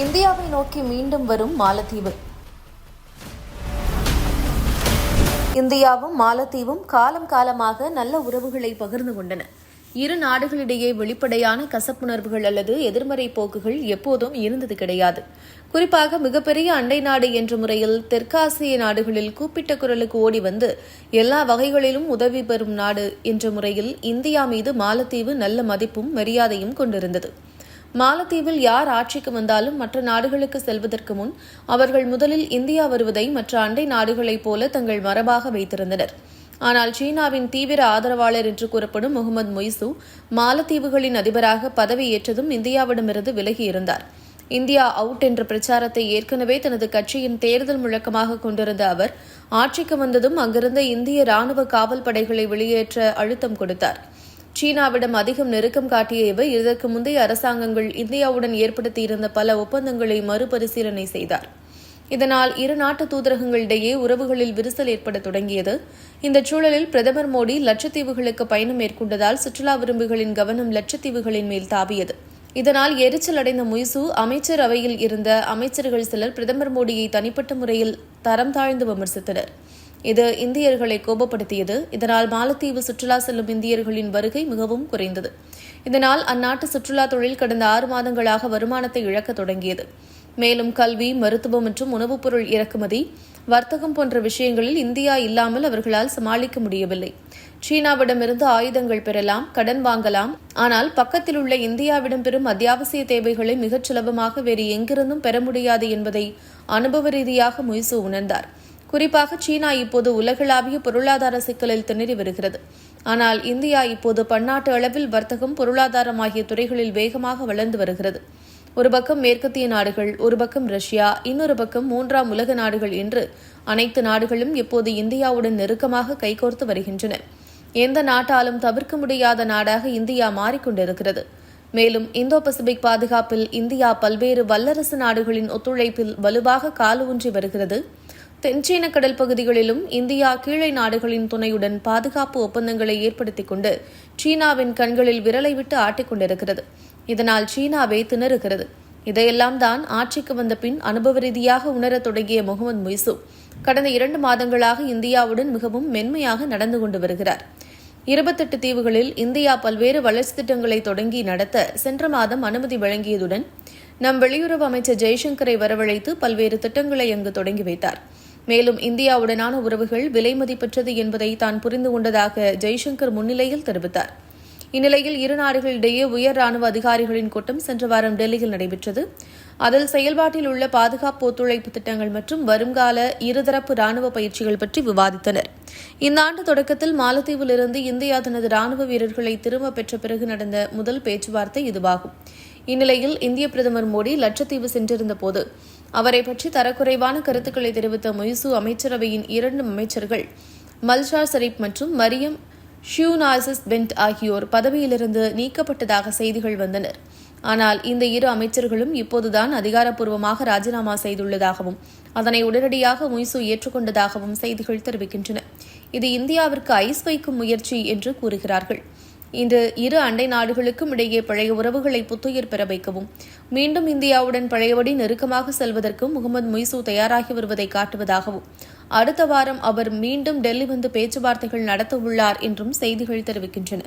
இந்தியாவை நோக்கி மீண்டும் வரும் மாலத்தீவு. இந்தியாவும் மாலத்தீவும் காலம் காலமாக நல்ல உறவுகளை பகிர்ந்து கொண்டன. இரு நாடுகளிடையே வெளிப்படையான கசப்புணர்வுகள் அல்லது எதிர்மறை போக்குகள் எப்போதும் இருந்தது கிடையாது. குறிப்பாக மிகப்பெரிய அண்டை நாடு என்ற முறையில் தெற்காசிய நாடுகளில் கூப்பிட்ட குரலுக்கு ஓடி வந்து எல்லா வகைகளிலும் உதவி பெறும் நாடு என்ற முறையில் இந்தியா மீது மாலத்தீவு நல்ல மதிப்பும் மரியாதையும் கொண்டிருந்தது. மாலத்தீவில் யார் ஆட்சிக்கு வந்தாலும் மற்ற நாடுகளுக்கு செல்வதற்கு முன் அவர்கள் முதலில் இந்தியா வருவதை மற்ற அண்டை நாடுகளைப் போல தங்கள் மரபாக வைத்திருந்தனர். ஆனால் சீனாவின் தீவிர ஆதரவாளர் என்று கூறப்படும் முகமது மொய்சு மாலத்தீவுகளின் அதிபராக பதவியேற்றதும் இந்தியாவிடமிருந்து விலகியிருந்தார். இந்தியா அவுட் என்ற பிரச்சாரத்தை ஏற்கனவே தனது கட்சியின் தேர்தல் முழக்கமாக கொண்டிருந்த அவர் ஆட்சிக்கு வந்ததும் அங்கிருந்த இந்திய ராணுவ காவல் படைகளை வெளியேற்ற அழுத்தம் கொடுத்தார். சீனாவிடம் அதிகம் நெருக்கம் காட்டிய இவர் இதற்கு முந்தைய அரசாங்கங்கள் இந்தியாவுடன் ஏற்படுத்தியிருந்த பல ஒப்பந்தங்களை மறுபரிசீலனை செய்தார். இதனால் இரு நாட்டு தூதரகங்களிடையே உறவுகளில் விரிசல் ஏற்பட தொடங்கியது. இந்த சூழலில் பிரதமர் மோடி லட்சத்தீவுகளுக்கு பயணம் மேற்கொண்டதால் சுற்றுலா விரும்புகளின் கவனம் லட்சத்தீவுகளின் மேல் தாவியது. இதனால் எரிச்சல் அடைந்த முய்சு அமைச்சர் அவையில் இருந்த அமைச்சர்கள் சிலர் பிரதமர் மோடியை தனிப்பட்ட முறையில் தரம் தாழ்ந்து விமர்சித்தனர். இது இந்தியர்களை கோபப்படுத்தியது. இதனால் மாலத்தீவு சுற்றுலா செல்லும் இந்தியர்களின் வருகை மிகவும் குறைந்தது. இதனால் அந்நாட்டு சுற்றுலா தொழில் கடந்த ஆறு மாதங்களாக வருமானத்தை இழக்க தொடங்கியது. மேலும் கல்வி மருத்துவம் மற்றும் உணவுப் பொருள் இறக்குமதி வர்த்தகம் போன்ற விஷயங்களில் இந்தியா இல்லாமல் அவர்களால் சமாளிக்க முடியவில்லை. சீனாவிடமிருந்து ஆயுதங்கள் பெறலாம் கடன் வாங்கலாம். ஆனால் பக்கத்தில் உள்ள இந்தியாவிடம் பெறும் அத்தியாவசிய தேவைகளை மிகச் சுலபமாக வேறு எங்கிருந்தும் பெற முடியாது என்பதை அனுபவ ரீதியாக முயசு உணர்ந்தார். குறிப்பாக சீனா இப்போது உலகளாவிய பொருளாதார சிக்கலில் திணறி வருகிறது. ஆனால் இந்தியா இப்போது பன்னாட்டு அளவில் வர்த்தகம் பொருளாதாரம் ஆகிய துறைகளில் வேகமாக வளர்ந்து வருகிறது. ஒரு பக்கம் மேற்கத்திய நாடுகள் ஒரு பக்கம் ரஷ்யா இன்னொரு பக்கம் மூன்றாம் உலக நாடுகள் என்று அனைத்து நாடுகளும் இப்போது இந்தியாவுடன் நெருக்கமாக கைகோர்த்து வருகின்றன. எந்த நாட்டாலும் தவிர்க்க முடியாத நாடாக இந்தியா மாறிக்கொண்டிருக்கிறது. மேலும் இந்தோ பசிபிக் பாதுகாப்பில் இந்தியா பல்வேறு வல்லரசு நாடுகளின் ஒத்துழைப்பில் வலுவாக காலூன்றி வருகிறது. தென்சீன கடல் பகுதிகளிலும் இந்தியா கீழே நாடுகளின் துணையுடன் பாதுகாப்பு ஒப்பந்தங்களை ஏற்படுத்திக் கொண்டு சீனாவின் கண்களில் விரலை விட்டு ஆட்டிக்கொண்டிருக்கிறது இதனால் சீனாவே திணறுகிறது. இதையெல்லாம் தான் ஆட்சிக்கு வந்த பின் அனுபவ ரீதியாக உணரத் தொடங்கிய முகமது முய்சு கடந்த இரண்டு மாதங்களாக இந்தியாவுடன் மிகவும் மென்மையாக நடந்து கொண்டு வருகிறார். இருபத்தெட்டு தீவுகளில் இந்தியா பல்வேறு வளர்ச்சி திட்டங்களை தொடங்கி நடத்த சென்ற மாதம் அனுமதி வழங்கியதுடன் நம் வெளியுறவு அமைச்சர் ஜெய்சங்கரை வரவழைத்து பல்வேறு திட்டங்களை அங்கு தொடங்கி வைத்தார். மேலும் இந்தியாவுடனான உறவுகள் விலை மதிப்பற்றது என்பதை தான் புரிந்து கொண்டதாக ஜெய்சங்கர் முன்னிலையில் தெரிவித்தார். இந்நிலையில் இரு நாடுகளிடையே உயர் ராணுவ அதிகாரிகளின் கூட்டம் சென்ற வாரம் டெல்லியில் நடைபெற்றது. அதில் செயல்பாட்டில் உள்ள பாதுகாப்பு ஒத்துழைப்பு திட்டங்கள் மற்றும் வருங்கால இருதரப்பு ராணுவ பயிற்சிகள் பற்றி விவாதித்தனர். இந்த ஆண்டு தொடக்கத்தில் மாலத்தீவிலிருந்து இந்தியா தனது ராணுவ வீரர்களை திரும்ப பெற்ற பிறகு நடந்த முதல் பேச்சுவார்த்தை இதுவாகும். இந்நிலையில் இந்திய பிரதமர் மோடி லட்சத்தீவு சென்றிருந்த போது அவரை பற்றி தரக்குறைவான கருத்துக்களை தெரிவித்த மொய்சு அமைச்சரவையின் இரண்டு அமைச்சர்கள் மல்ஷா ஷரீப் மற்றும் மரியம் ஷியூனாசிஸ் பென்ட் ஆகியோர் பதவியிலிருந்து நீக்கப்பட்டதாக செய்திகள் வந்தனர் ஆனால் இந்த இரு அமைச்சர்களும் இப்போதுதான் அதிகாரப்பூர்வமாக ராஜினாமா செய்துள்ளதாகவும் அதனை உடனடியாக முய்சு ஏற்றுக்கொண்டதாகவும் செய்திகள் தெரிவிக்கின்றன. இது இந்தியாவிற்கு ஐஸ் வைக்கும் முயற்சி என்று கூறுகிறார்கள். இன்று இரு அண்டை நாடுகளுக்கும் இடையே பழைய உறவுகளை புத்துயிர் பெற வைக்கவும். மீண்டும் இந்தியாவுடன் பழையபடி நெருக்கமாக செல்வதற்கும் முகமது முய்சு தயாராகி வருவதை காட்டுவதாகவும் அடுத்த வாரம் அவர் மீண்டும் டெல்லி வந்து பேச்சுவார்த்தைகள் நடத்த உள்ளார் என்றும் செய்திகள் தெரிவிக்கின்றன.